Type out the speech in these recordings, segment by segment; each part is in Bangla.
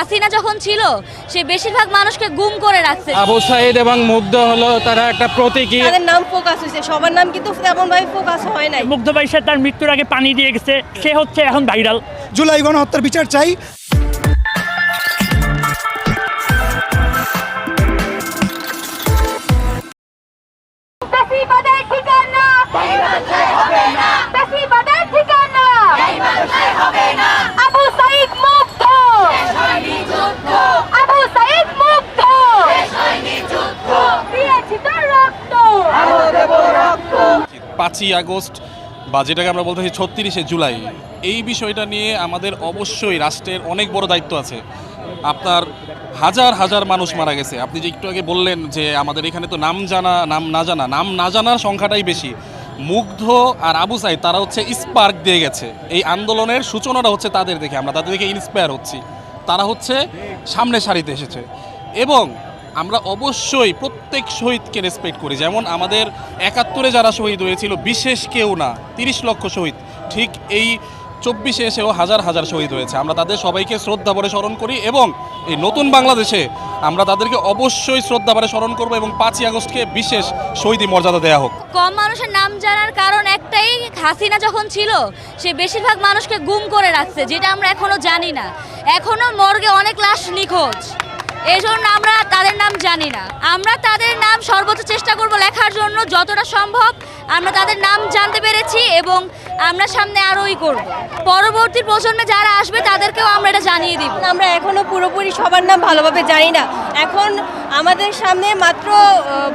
হাসিনা যখন ছিল সে বেশিরভাগ মানুষকে গুম করে রাখছে। আবু সাইদ এবং মুগ্ধ হলো তারা একটা প্রতীকী। তাদের নাম ফোকাস হয়েছে সবার নাম কিন্তু তেমন ভাবে ফোকাস হয় নাই। মুগ্ধ ভাই তার মৃত্যুর আগে পানি দিয়ে গেছে সে হচ্ছে এখন ভাইরাল। জুলাই গণহত্যার বিচার চাই। পাঁচই আগস্ট বা যেটাকে আমরা বলতে চাই ছত্রিশে জুলাই, এই বিষয়টা নিয়ে আমাদের অবশ্যই রাষ্ট্রের অনেক বড় দায়িত্ব আছে। আপনার হাজার হাজার মানুষ মারা গেছে। আপনি যে একটু আগে বললেন যে আমাদের এখানে তো নাম জানা, নাম না জানা, নাম না জানার সংখ্যাটাই বেশি। মুগ্ধ আর আবু সাইদ, তারা হচ্ছে স্পার্ক দিয়ে গেছে। এই আন্দোলনের সূচনাটা হচ্ছে তাদের দেখে, আমরা তাদের দেখে ইন্সপায়ার হচ্ছি। তারা হচ্ছে সামনে সারিতে এসেছে। এবং আমরা অবশ্যই প্রত্যেক শহীদকে রেসপেক্ট করি। যেমন আমাদের একাত্তরে যারা শহীদ হয়েছিল, বিশেষ কেউ না, তিরিশ লক্ষ শহীদ। ঠিক এই চব্বিশে এসেও হাজার হাজার শহীদ হয়েছে। আমরা তাদের সবাইকে শ্রদ্ধা ভরে স্মরণ করি এবং এই নতুন বাংলাদেশে আমরা তাদেরকে অবশ্যই শ্রদ্ধা ভরে স্মরণ করব এবং পাঁচই আগস্টকে বিশেষ শহীদী মর্যাদা দেওয়া হোক। কম মানুষের নাম জানার কারণ একটাই, হাসিনা যখন ছিল, সে বেশিরভাগ মানুষকে গুম করে রাখছে, যেটা আমরা এখনও জানি না। এখনও মর্গে অনেক লাশ নিখোঁজ। এই জন্য আমরা তাদের নাম জানি না। আমরা তাদের নাম সর্বোচ্চ চেষ্টা করব লেখার জন্য যতটা সম্ভব। আমরা তাদের নাম জানতে পেরেছি এবং আমরা সামনে আরোই করব। পরবর্তী প্রজন্মে যারা আসবে, তাদেরকেও আমরা এটা জানিয়ে দিব। আমরা এখনও পুরোপুরি সবার নাম ভালোভাবে জানি না। এখন আমাদের সামনে মাত্র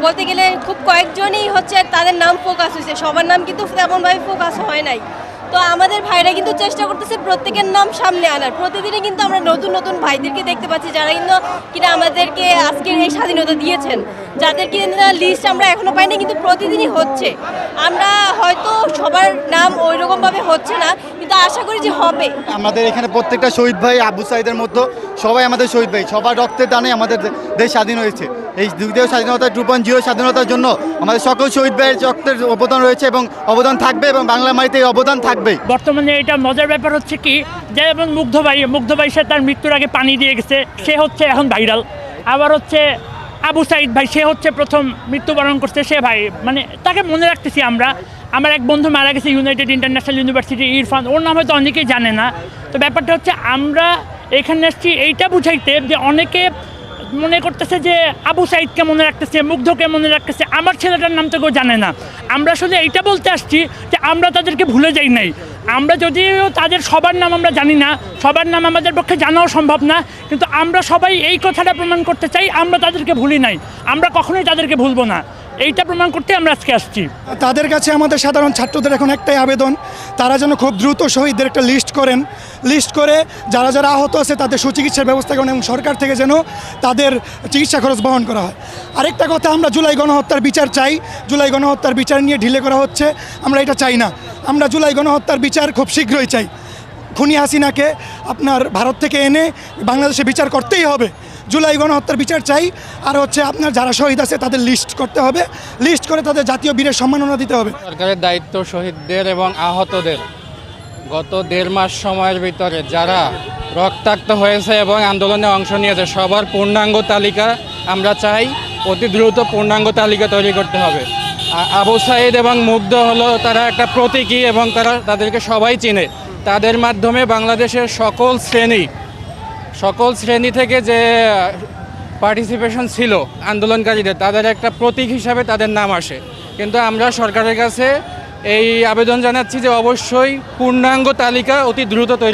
বলতে গেলে খুব কয়েকজনই হচ্ছে তাদের নাম ফোকাস হয়েছে। সবার নাম কিন্তু তেমনভাবে ফোকাস হয় নাই। তো আমাদের ভাইরা কিন্তু চেষ্টা করতেছে প্রত্যেকের নাম সামনে আনার। প্রতিদিনই কিন্তু আমরা নতুন নতুন ভাইদেরকে দেখতে পাচ্ছি যারা কিন্তু কিনা আমাদেরকে আজকের এই স্বাধীনতা দিয়েছেন। যাদের কিনা লিস্ট আমরা এখনও পাইনি, কিন্তু প্রতিদিনই হচ্ছে। আমরা হয়তো সবার নাম ওই রকমভাবে হচ্ছে না, কিন্তু আশা করি যে হবে। আমাদের এখানে প্রত্যেকটা শহীদ ভাই আবু সাইদের মতো, সবাই আমাদের শহীদ ভাই। সবার রক্তের দানে আমাদের দেশ স্বাধীন হয়েছে। এই দ্বিতীয় স্বাধীনতা টু পয়েন্ট জিরো স্বাধীনতার জন্য আমাদের সকল শহীদ ভাইয়ের রক্তের অবদান রয়েছে এবং অবদান থাকবে এবং বাংলা মাটিতে এই অবদান থাকবে। বর্তমানে এটা মজার ব্যাপার হচ্ছে কি, যে এবং মুগ্ধ ভাই মুগ্ধ ভাই সে তার মৃত্যুর আগে পানি দিয়ে গেছে, সে হচ্ছে এখন ভাইরাল। আবার হচ্ছে আবু সাইদ ভাই, সে হচ্ছে প্রথম মৃত্যুবরণ করছে সে ভাই। মানে তাকে মনে রাখতেছি আমরা, আমার এক বন্ধু মারা গেছে ইউনাইটেড ইন্টারন্যাশনাল ইউনিভার্সিটি ইরফান, ওর নাম হয়তো অনেকেই জানে না। তো ব্যাপারটা হচ্ছে আমরা এখানে এসেছি এইটা বুঝাইতে যে অনেকে মনে করতেছে যে আবু সাইদকে মনে রাখতেছে মুগ্ধকে মনে রাখতেছে, আমার ছেলেটার নাম তো কেউ জানে না। আমরা শুধু এইটা বলতে আসছি যে আমরা তাদেরকে ভুলে যাই নাই। আমরা যদিও তাদের সবার নাম আমরা জানি না, সবার নাম আমাদের পক্ষে জানাও সম্ভব না, কিন্তু আমরা সবাই এই কথাটা প্রমাণ করতে চাই, আমরা তাদেরকে ভুলি নাই, আমরা কখনোই তাদেরকে ভুলবো না। এইটা প্রমাণ করতে আমরা আজকে আসছি। তাদের কাছে আমাদের সাধারণ ছাত্রদের এখন একটাই আবেদন তারা যেন খুব দ্রুত শহীদদের একটা লিস্ট করেন। লিস্ট করে যারা যারা আহত আছে তাদের সুচিকিৎসার ব্যবস্থা করেন এবং সরকার থেকে যেন তাদের চিকিৎসা খরচ বহন করা হয়। আরেকটা কথা, আমরা জুলাই গণহত্যার বিচার চাই। জুলাই গণহত্যার বিচার নিয়ে ঢিলে করা হচ্ছে। আমরা এটা চাই না। আমরা জুলাই গণহত্যার বিচার খুব শীঘ্রই চাই। খুনি হাসিনাকে আপনার ভারত থেকে এনে বাংলাদেশে বিচার করতেই হবে। জুলাই গণহত্যার বিচার চাই। আর হচ্ছে আপনার যারা শহীদ আছে, তাদের লিস্ট করতে হবে। লিস্ট করে তাদের জাতীয় বীরের সম্মাননা দিতে হবে। সরকারের দায়িত্ব শহীদদের এবং আহতদের। গত দেড় মাস সময়ের ভিতরে যারা রক্তাক্ত হয়েছে এবং আন্দোলনে অংশ নিয়েছে, সবার পূর্ণাঙ্গ তালিকা আমরা চাই, অতি দ্রুত পূর্ণাঙ্গ তালিকা তৈরি করতে হবে। আবু সাইদ এবং মুগ্ধ হলো, তারা একটা প্রতীকী এবং তারা তাদেরকে সবাই চিনে। তাদের মাধ্যমে বাংলাদেশের সকল শ্রেণি সকল শ্রেণি থেকে যে পার্টিসিপেশন ছিল আন্দোলনকারীদের, তাদের একটা প্রতীক হিসাবে তাদের নাম আসে। কিন্তু আমরা সরকারের কাছে এই আবেদন জানাচ্ছি যে অবশ্যই পূর্ণাঙ্গ তালিকা অতি দ্রুত তৈরি